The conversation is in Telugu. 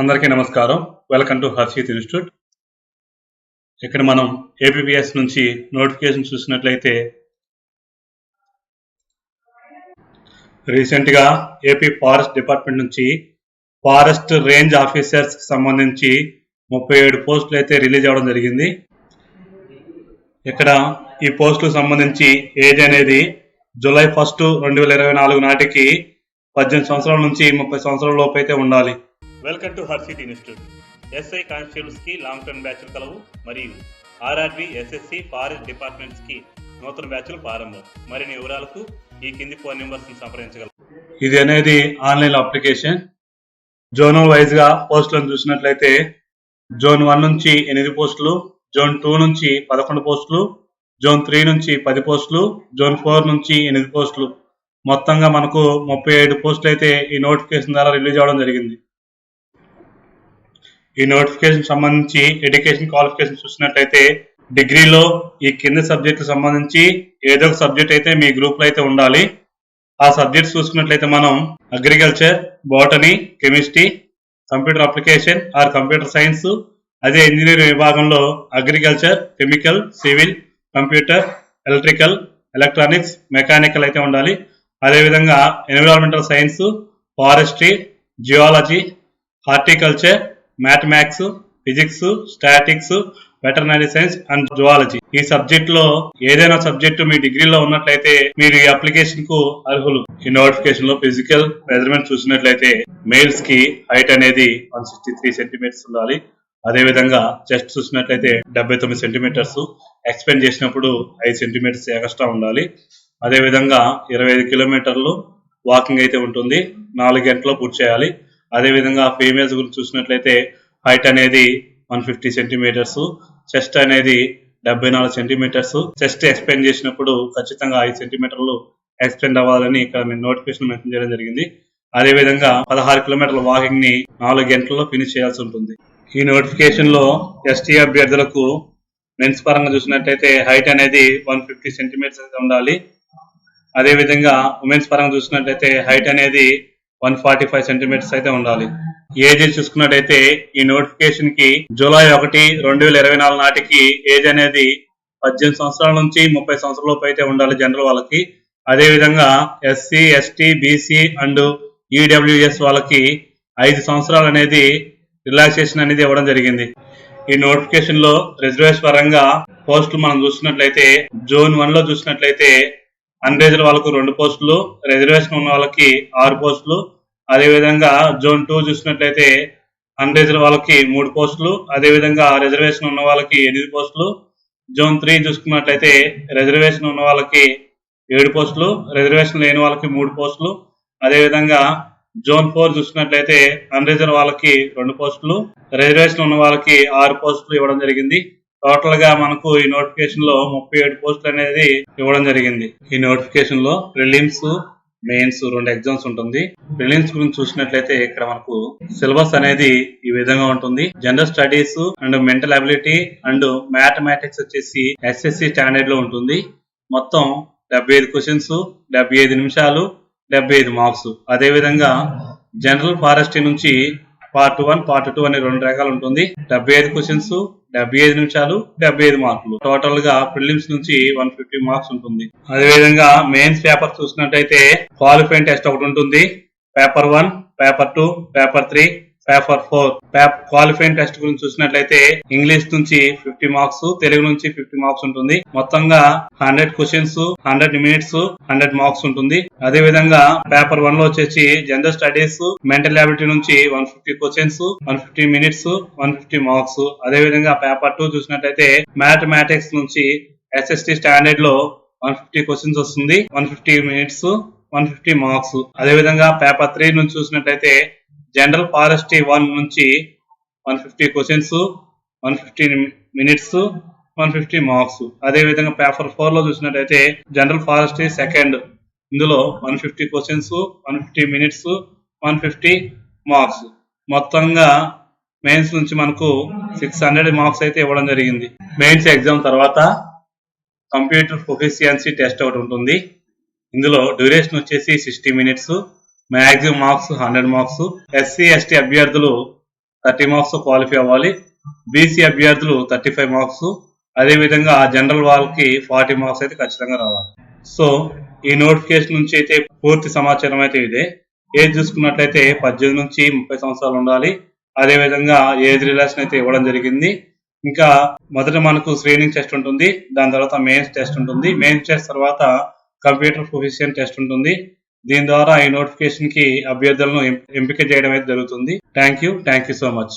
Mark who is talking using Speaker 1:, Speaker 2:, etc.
Speaker 1: అందరికీ నమస్కారం. వెల్కమ్ టు హర్షిత్ ఇన్స్టిట్యూట్ ఇక్కడ మనం ఏపీపీఎస్ నుంచి నోటిఫికేషన్ చూసినట్లయితే రీసెంట్గా ఏపీ ఫారెస్ట్ డిపార్ట్మెంట్ నుంచి ఫారెస్ట్ రేంజ్ ఆఫీసర్స్ సంబంధించి ముప్పై ఏడు పోస్టులు అయితే రిలీజ్ అవ్వడం జరిగింది. ఇక్కడ ఈ పోస్టులకు సంబంధించి ఏజ్ అనేది జూలై ఫస్ట్ రెండు వేల ఇరవై నాలుగు నాటికి పద్దెనిమిది సంవత్సరాల నుంచి ముప్పై సంవత్సరాల లోపు అయితే ఉండాలి. Welcome to Harshit institute SI కానిస్టేబుల్స్కి long term బ్యాచ్లు కలవు మరియు ఆర్ఆర్బి ఎస్ఎస్సి ఫారెస్ట్ డిపార్ట్మెంట్స్కి నూతన బ్యాచ్లు ప్రారంభం. మరిన్ని వివరాలకు ఈ కింది ఫోన్ నెంబర్స్ సంప్రదించగలరు. ఇది అనేది ఆన్లైన్ అప్లికేషన్. జోన్ వైజ్గా పోస్టులను చూసినట్లయితే జోన్ వన్ నుంచి ఎనిమిది పోస్టులు జోన్ టూ నుంచి పదకొండు పోస్టులు జోన్ త్రీ నుంచి పది పోస్టులు జోన్ ఫోర్ నుంచి ఎనిమిది పోస్టులు. మొత్తంగా మనకు ముప్పై ఏడు పోస్టులు అయితే ఈ నోటిఫికేషన్ ద్వారా రిలీజ్ అవ్వడం జరిగింది. ఈ నోటిఫికేషన్ సంబంధించి ఎడ్యుకేషన్ క్వాలిఫికేషన్ చూసినట్లయితే డిగ్రీలో ఈ కింద సబ్జెక్టు సంబంధించి ఏదో ఒక సబ్జెక్ట్ అయితే మీ గ్రూప్లో అయితే ఉండాలి. ఆ సబ్జెక్ట్స్ చూసుకున్నట్లయితే మనం agriculture botany chemistry computer application or computer science అదే ఇంజనీరింగ్ విభాగంలో agriculture chemical civil computer electrical electronics mechanical అయితే ఉండాలి. అదేవిధంగా environmental science forestry geology horticulture mathematics physics statics veterinary science and zoology. ఈ సబ్జెక్ట్లో ఏదైనా సబ్జెక్టు మీ డిగ్రీలో ఉన్నట్లయితే మీరు ఈ అప్లికేషన్కు అర్హులు. ఈ నోటిఫికేషన్లో ఫిజికల్ మెజర్మెంట్ చూసినట్లయితే మేల్స్కి హైట్ అనేది వన్ సిక్స్టీ త్రీ సెంటీమీటర్స్ ఉండాలి. అదే విధంగా చెస్ట్ చూసినట్లయితే డెబ్బై తొమ్మిది సెంటీమీటర్స్. ఎక్స్పెండ్ చేసినప్పుడు ఐదు సెంటీమీటర్స్ ఎక్స్ట్రా ఉండాలి. అదే విధంగా ఇరవై ఐదు కిలోమీటర్లు వాకింగ్ అయితే ఉంటుంది. నాలుగు గంటలో పూర్తి చేయాలి. అదే విధంగా ఫీమేల్స్ గురించి చూసినట్లయితే హైట్ అనేది వన్ ఫిఫ్టీ సెంటీమీటర్స్ చెస్ట్ అనేది డెబ్బై నాలుగు సెంటీమీటర్స్. చెస్ట్ ఎక్స్పెండ్ చేసినప్పుడు ఖచ్చితంగా ఐదు సెంటీమీటర్లు ఎక్స్పెండ్ అవ్వాలని ఇక్కడ నేను నోటిఫికేషన్ మెన్షన్ చేయడం జరిగింది. అదే విధంగా పదహారు కిలోమీటర్ల వాకింగ్ని నాలుగు గంటల్లో ఫినిష్ చేయాల్సి ఉంటుంది. ఈ నోటిఫికేషన్లో ఎస్టీ అభ్యర్థులకు మెన్స్ పరంగా చూసినట్టయితే హైట్ అనేది వన్ ఫిఫ్టీ సెంటీమీటర్స్ అయితే ఉండాలి. అదే విధంగా ఉమెన్స్ పరంగా చూసినట్లయితే హైట్ అనేది వన్ ఫార్టీ ఫైవ్ సెంటీమీటర్స్ అయితే ఉండాలి. ఏజ్ చూసుకున్నట్టయితే ఈ నోటిఫికేషన్కి జూలై ఒకటి రెండు వేల ఇరవై నాలుగు నాటికి ఏజ్ అనేది పద్దెనిమిది సంవత్సరాల నుంచి ముప్పై సంవత్సరాల లోపు అయితే ఉండాలి జనరల్ వాళ్ళకి. అదే విధంగా SC ST BC and EWS వాళ్ళకి ఐదు సంవత్సరాలు అనేది రిలాక్సేషన్ అనేది ఇవ్వడం జరిగింది. ఈ నోటిఫికేషన్లో రిజర్వేషన్ పరంగా పోస్టులు మనం చూసినట్లయితే జోన్ వన్లో చూసినట్లయితే అన్రిజర్వ్ వాళ్ళకు రెండు పోస్టులు రిజర్వేషన్ ఉన్న వాళ్ళకి ఆరు పోస్టులు. అదే విధంగా జోన్ టూ చూసినట్లయితే అన్రేజర్ వాళ్ళకి మూడు పోస్టులు అదే విధంగా రిజర్వేషన్ ఉన్న వాళ్ళకి ఎనిమిది పోస్టులు. జోన్ త్రీ చూసుకున్నట్లయితే రిజర్వేషన్ ఉన్న వాళ్ళకి ఏడు పోస్టులు రిజర్వేషన్ లేని వాళ్ళకి మూడు పోస్టులు. అదే విధంగా జోన్ ఫోర్ చూసుకున్నట్లయితే అన్రేజర్ వాళ్ళకి రెండు పోస్టులు రిజర్వేషన్ ఉన్న వాళ్ళకి ఆరు పోస్టులు ఇవ్వడం జరిగింది. టోటల్గా మనకు ఈ నోటిఫికేషన్లో ముప్పై ఏడు పోస్టులు అనేది ఇవ్వడం జరిగింది. ఈ నోటిఫికేషన్లో ప్రిలిమ్స్ మెయిన్స్ రెండు ఎగ్జామ్స్ ఉంటుంది. ప్రిలిమ్స్ గురించి చూసినట్లయితే ఇక్కడ మనకు సిలబస్ అనేది ఈ విధంగా ఉంటుంది. General studies and mental ability and mathematics వచ్చేసి ఎస్ఎస్సి స్టాండర్డ్లో ఉంటుంది. మొత్తం డెబ్బై ఐదు క్వశ్చన్స్ డెబ్బై ఐదు నిమిషాలు డెబ్బై ఐదు మార్క్స్ అదే విధంగా జనరల్ ఫారెస్ట్రీ నుంచి పార్ట్ వన్ పార్ట్ టూ అనే రెండు రకాలు ఉంటుంది. డెబ్బై ఐదు క్వశ్చన్స్ డెబ్బై ఐదు నిమిషాలు డెబ్బై ఐదు మార్కులు. టోటల్గా ప్రిలిమ్స్ నుంచి వన్ ఫిఫ్టీ మార్క్స్ ఉంటుంది. అదే విధంగా మెయిన్స్ పేపర్ చూసినట్టయితే క్వాలిఫైన్ టెస్ట్ ఒకటి ఉంటుంది. Paper one paper two paper three paper four qualifying test గురించి చూసినట్లయితే ఇంగ్లీష్ నుంచి ఫిఫ్టీ మార్క్స్ తెలుగు నుంచి ఫిఫ్టీ మార్క్స్ ఉంటుంది. మొత్తంగా hundred questions hundred minutes hundred marks ఉంటుంది. అదే విధంగా పేపర్ వన్లో వచ్చేసి జనరల్ స్టడీస్ మెంటల్ ఎబిలిటీ నుంచి one fifty questions one fifty minutes one fifty marks. అదే విధంగా పేపర్ టూ చూసినట్లయితే మ్యాథమెటిక్స్ నుంచి ఎస్ఎస్టీ స్టాండర్డ్లో వన్ ఫిఫ్టీ క్వశ్చన్స్ వస్తుంది. One fifty minutes one fifty marks. అదే విధంగా పేపర్ త్రీ నుంచి చూసినట్లయితే జనరల్ ఫారెస్ట్రీ వన్ నుంచి one fifty questions one fifty minutes one fifty marks. అదే విధంగా పేపర్ ఫోర్లో చూసినట్టయితే జనరల్ ఫారెస్ట్రీ సెకండ్. ఇందులో one fifty questions one fifty minutes one fifty marks. మొత్తంగా మెయిన్స్ నుంచి మనకు సిక్స్ హండ్రెడ్ మార్క్స్ అయితే ఇవ్వడం జరిగింది. మెయిన్స్ ఎగ్జామ్ తర్వాత కంప్యూటర్ ప్రొఫిషియన్సీ టెస్ట్ ఒకటి ఉంటుంది. ఇందులో డ్యూరేషన్ వచ్చేసి sixty minutes maximum marks hundred marks SC ST అభ్యర్థులు థర్టీ మార్క్స్ క్వాలిఫై అవ్వాలి. బీసీ అభ్యర్థులు థర్టీ ఫైవ్ మార్క్స్. అదేవిధంగా జనరల్ వాళ్ళకి ఫార్టీ మార్క్స్ అయితే ఖచ్చితంగా రావాలి. సో ఈ నోటిఫికేషన్ నుంచి అయితే పూర్తి సమాచారం అయితే ఇదే. ఏజ్ చూసుకున్నట్లయితే పద్దెనిమిది నుంచి ముప్పై సంవత్సరాలు ఉండాలి. అదేవిధంగా ఏజ్ రిలాక్షన్ అయితే ఇవ్వడం జరిగింది. ఇంకా మొదట మనకు స్క్రీనింగ్ టెస్ట్ ఉంటుంది. దాని తర్వాత మెయిన్స్ టెస్ట్ ఉంటుంది. మెయిన్స్ టెస్ట్ తర్వాత కంప్యూటర్ ప్రొఫిషియన్ టెస్ట్ ఉంటుంది. దీని ద్వారా ఈ నోటిఫికేషన్కి అభ్యర్థులను ఎంపిక చేయడం అయితే జరుగుతుంది. Thank you thank you so much